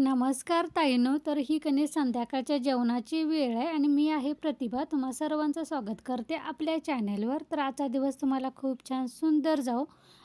नमस्कार ताईनो. तर ही कणी संध्याकाळच्या जेवणाची वेळ आहे आणि मी आहे प्रतिभा. तुम्हा सर्वांचं स्वागत करते आपल्या चॅनेलवर. तर आजचा दिवस तुम्हाला खूप छान सुंदर जाओ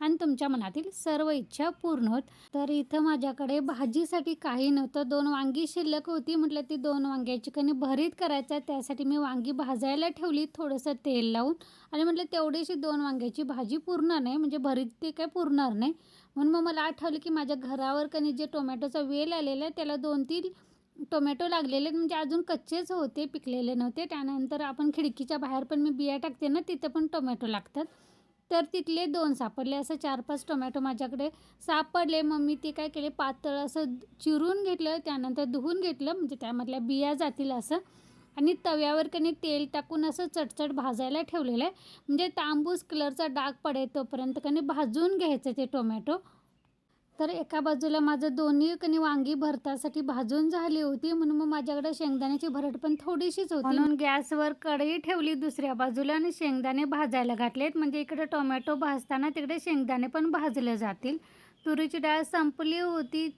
आणि तुमच्या मनातील सर्व इच्छा पूर्ण होत. तर इथं माझ्याकडे भाजीसाठी काही नव्हतं. दोन वांगी शिल्लक होती. म्हटलं ती दोन वांग्याची कणी भरीत करायचं आहे. त्यासाठी मी वांगी भाजायला ठेवली. थोडंसं तेल लावून. आणि म्हटलं तेवढीशी दोन वांग्याची भाजी पुरणार नाही. म्हणजे भरीत ते काय पुरणार नाही. म्हणून मग मला आठवलं की माझ्या घरावर कणी जे टोमॅटोचा वेल आलेला आहे त्याला दोन तीन टोमॅटो लागलेले म्हणजे अजून कच्चेच होते पिकलेले नव्हते. त्यानंतर आपण खिडकीच्या बाहेर पण मी बिया टाकते ना तिथं पण टोमॅटो लागतात. तर तिथले दोन सापडले असं चार पाच टोमॅटो माझ्याकडे सापडले. मग मी ते काय केले पातळ असं चिरून घेतलं त्यानंतर धुवून घेतलं. म्हणजे त्यामधल्या बिया जातील असं. आणि तव्यावर कनी तेल टाकून असं चटचट भाजायला ठेवलेलं आहे. म्हणजे तांबूस कलरचा डाग पडेल तोपर्यंत कणी भाजून घ्यायचं ते टोमॅटो. तर एका बाजूला माझं दोन्ही कणी वांगी भरतासाठी भाजून झाली होती. म्हणून मग माझ्याकडे शेंगदाण्याची भरट पण थोडीशीच होती. म्हणून गॅसवर कढई ठेवली दुसऱ्या बाजूला आणि शेंगदाणे भाजायला घातलेत. म्हणजे इकडे टोमॅटो भाजताना तिकडे शेंगदाणे पण भाजले जातील. तुरीची डाळ संपली होती.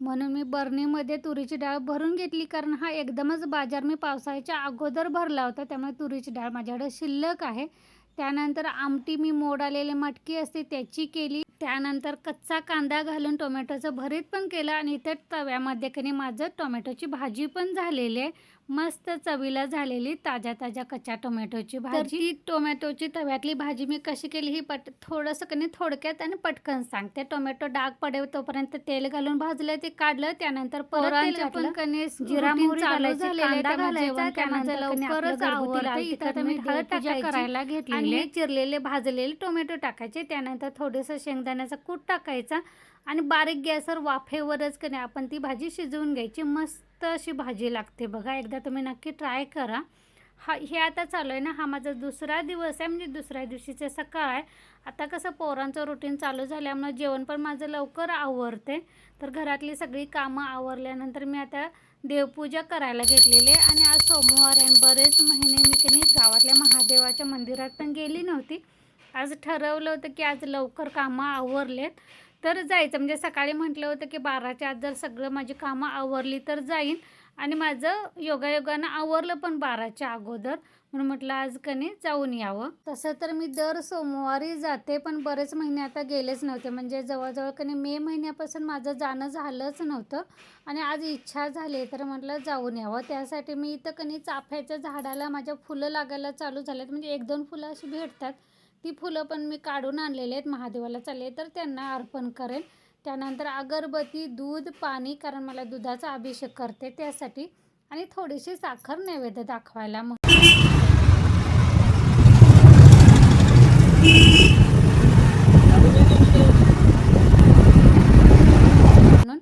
म्हणून मी बरणीमध्ये तुरीची डाळ भरून घेतली कारण हा एकदमच बाजार मी पावसाळ्याच्या अगोदर भरला होता त्यामुळे तुरीची डाळ माझ्याकडे शिल्लक आहे. त्यानंतर आमटी मी मोड आलेली मटकी असते त्याची केली. त्यानंतर कच्चा कांदा घालून टोमॅटोचं भरीत पण केलं आणि इथं तव्यामध्ये कनी माझं टोमॅटोची भाजी पण झालेली आहे. मस्त चवीला झालेली ताज्या ताज्या कच्च्या टोमॅटोची भाजी. ती टोमॅटोची तव्यातली भाजी मी कशी केली ही पट थोडंसं कणी थोडक्यात आणि पटकन सांगते. टोमॅटो डाग पडेल तोपर्यंत तेल घालून भाजलं ते काढलं त्यानंतर जिरा करायला घेतली आणि चिरलेले भाजलेले टोमॅटो टाकायचे. त्यानंतर थोडंसं शेंगदाण्याचा कूट टाकायचा. आणि बारीक गॅसवर वाफेवरच कधी आपण ती भाजी शिजवून घ्यायची. मस्त अशी भाजी लागते बघा एकदा तुम्ही नक्की ट्राय करा. हा हे आता चालू आहे ना हा माझा दुसरा दिवस आहे म्हणजे दुसऱ्या दिवशीचं सकाळ आहे. आता कसं पोरांचं रुटीन चालू झाल्यामुळे जेवण पण माझं लवकर आवरते. तर घरातली सगळी कामं आवरल्यानंतर मी आता देवपूजा करायला घेतलेली आहे. आणि आज सोमवार आहे बरेच महिने मी कधी गावातल्या महादेवाच्या मंदिरात पण गेली नव्हती. आज ठरवलं होतं की आज लवकर कामं आवरलेत. तर जायचं. म्हणजे सकाळी म्हटलं होतं की बाराच्या आत जर सगळं माझी कामं आवरली तर जाईन. आणि माझं योगायोगानं आवरलं पण बाराच्या अगोदर. म्हणून म्हटलं आज कनी जाऊन यावं. तसं तर मी दर सोमवारी जाते पण बरेच महिने आता गेलेच नव्हते. म्हणजे जवळजवळ कनी मे महिन्यापासून माझं जाणं झालंच नव्हतं. आणि आज इच्छा झाली तर म्हटलं जाऊन यावं. त्यासाठी मी इथं कनी चाफ्याच्या झाडाला माझ्या फुलं लागायला चालू झाल्यात म्हणजे एक दोन फुलं अशी भेटतात. ती फुलं पण मी काढून आणलेले आहेत महादेवाला चालले तर त्यांना अर्पण करेन. त्यानंतर अगरबत्ती दूध पाणी कारण मला दुधाचा अभिषेक करते त्यासाठी. आणि थोडीशी साखर नैवेद्य दाखवायला मग म्हणून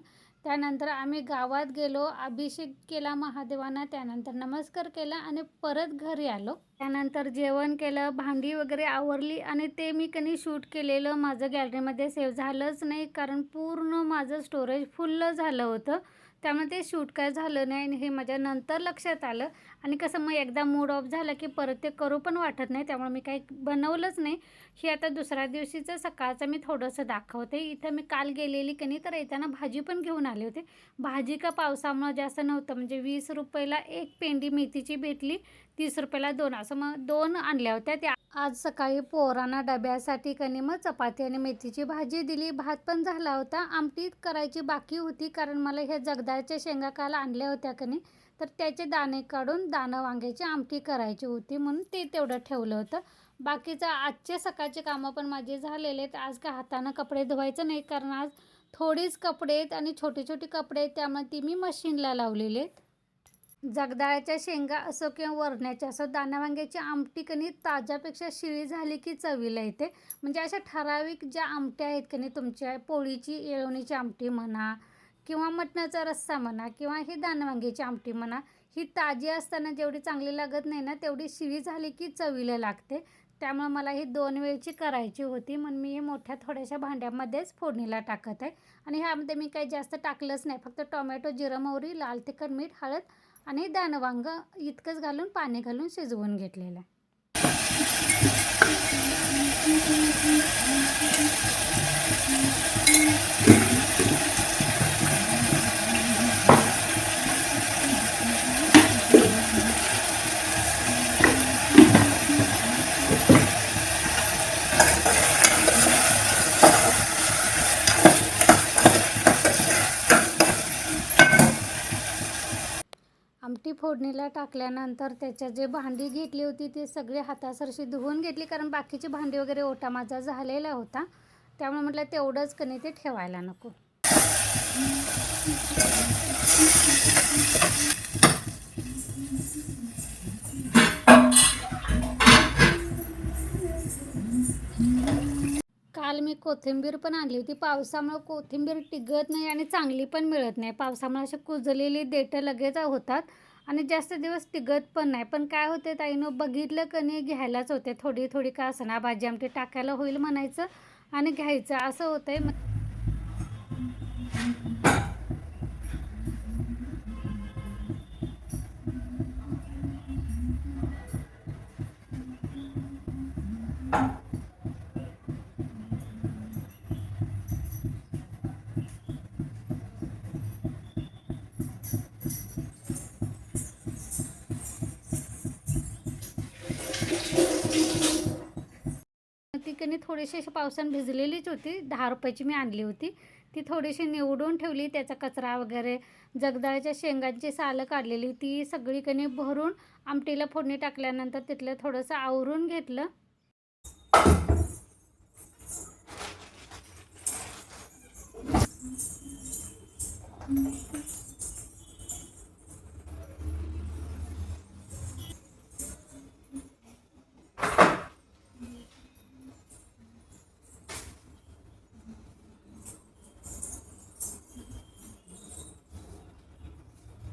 त्यानंतर आम्ही गावात गेलो अभिषेक केला महादेवांना त्यानंतर नमस्कार केला आणि परत घरी आलो. त्यानंतर जेवण केलं भांडी वगैरे आवरली आणि ते मी कधी शूट केलेलं. माझं गॅलरीमध्ये सेव्ह झालंच नाही कारण पूर्ण माझं स्टोरेज फुल्ल झालं होतं. त्यामुळे ते शूट काय झालं नाही आणि हे माझ्या नंतर लक्षात आलं. आणि कसं मग एकदा मूड ऑफ झालं की परत ते करू पण वाटत नाही त्यामुळे मी काही बनवलंच नाही. हे आता दुसऱ्या दिवशीचं सकाळचं मी थोडंसं दाखवते. इथं मी काल गेलेली की नाही तर येताना भाजी पण घेऊन आले होते. भाजी का पावसामुळं जास्त नव्हतं म्हणजे वीस रुपयाला एक पेंडी मेथीची भेटली तीस रुपयाला दोन असं मग दोन आणल्या होत्या. त्या आज सकाळी पोरांना डब्यासाठी कणी मग चपाती आणि मेथीची भाजी दिली. भात पण झाला होता. आमटी करायची बाकी होती कारण मला ह्या जगदाच्या शेंगा काल आणल्या होत्या कणी तर त्याचे दाणे काढून दाणं वांग्याची आमटी करायची होती म्हणून ते तेवढं ठेवलं होतं. बाकीचं आजचे सकाळचे कामं पण माझे झालेले आहेत. आज काय हातानं कपडे धुवायचं नाही कारण आज थोडीच कपडे आहेत आणि छोटे छोटे कपडे आहेत त्यामुळे ती मी मशीनला लावलेले आहेत. जगदाळ्याच्या शेंगा असो किंवा वरण्याच्या असो दाणावांग्याची आमटी कणी ताज्यापेक्षा शिळी झाली की चवीला येते. म्हणजे अशा ठराविक ज्या आमट्या आहेत कणी तुमच्या पोळीची येळवणीची आमटी म्हणा किंवा मटणाचा रस्सा म्हणा किंवा ही दानवांगीची आमटी म्हणा ही ताजी असताना जेवढी चांगली लागत नाही ना तेवढी शिळी झाली की चवीला लागते. त्यामुळे मला ही दोन वेळची करायची होती. म्हणून मी हे मोठ्या थोड्याशा भांड्यामध्येच फोडणीला टाकत आहे. आणि ह्यामध्ये मी काही जास्त टाकलंच नाही. फक्त टोमॅटो जिरं मोहरी लाल तिखट मीठ हळद आणि दानवांग इतकंच घालून पाणी घालून शिजवून घेतलेलं आहे. फोडणीला टाकल्यानंतर त्याच्या जे भांडी घेतली होती ती सगळी हातासरशी धुवून घेतली कारण बाकीची भांडी वगैरे ओटा माझा झालेला होता. त्यामुळे म्हटलं तेवढंच कणी ते ठेवायला नको. काल मी कोथिंबीर पण आणली होती. पावसामुळे कोथिंबीर टिकत नाही आणि चांगली पण मिळत नाही. पावसामुळे अशी कुजलेली देठं लगेच होतात. आणि जास्त दिवस टिकत पण नाही. पण काय होते ताईनं बघितलं का नाही घ्यायलाच होते. थोडी थोडी का असना भाजी आमटी टाकायला होईल म्हणायचं आणि घ्यायचं. असं होतंय. मग कणी थोडीशी अशी पावसानं भिजलेलीच होती. दहा रुपयाची मी आणली होती. ती थोडीशी निवडून ठेवली. त्याचा कचरा वगैरे जगदाळ्याच्या शेंगांची सालं काढलेली. ती सगळी कणी भरून आमटीला फोडणी टाकल्यानंतर तिथलं थोडंसं आवरून घेतलं.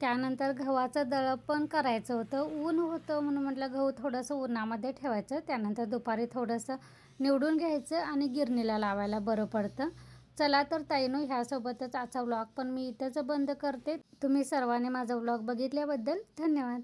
त्यानंतर गव्हाचं दळप पण करायचं होतं. ऊन होतं म्हणून म्हटलं गहू थोडंसं उन्हामध्ये ठेवायचं. त्यानंतर दुपारी थोडंसं निवडून घ्यायचं आणि गिरणीला लावायला बरं पडतं. चला तर ताईनो ह्यासोबतच आजचा व्लॉग पण मी इथंच बंद करते. तुम्ही सर्वांनी माझा व्लॉग बघितल्याबद्दल धन्यवाद.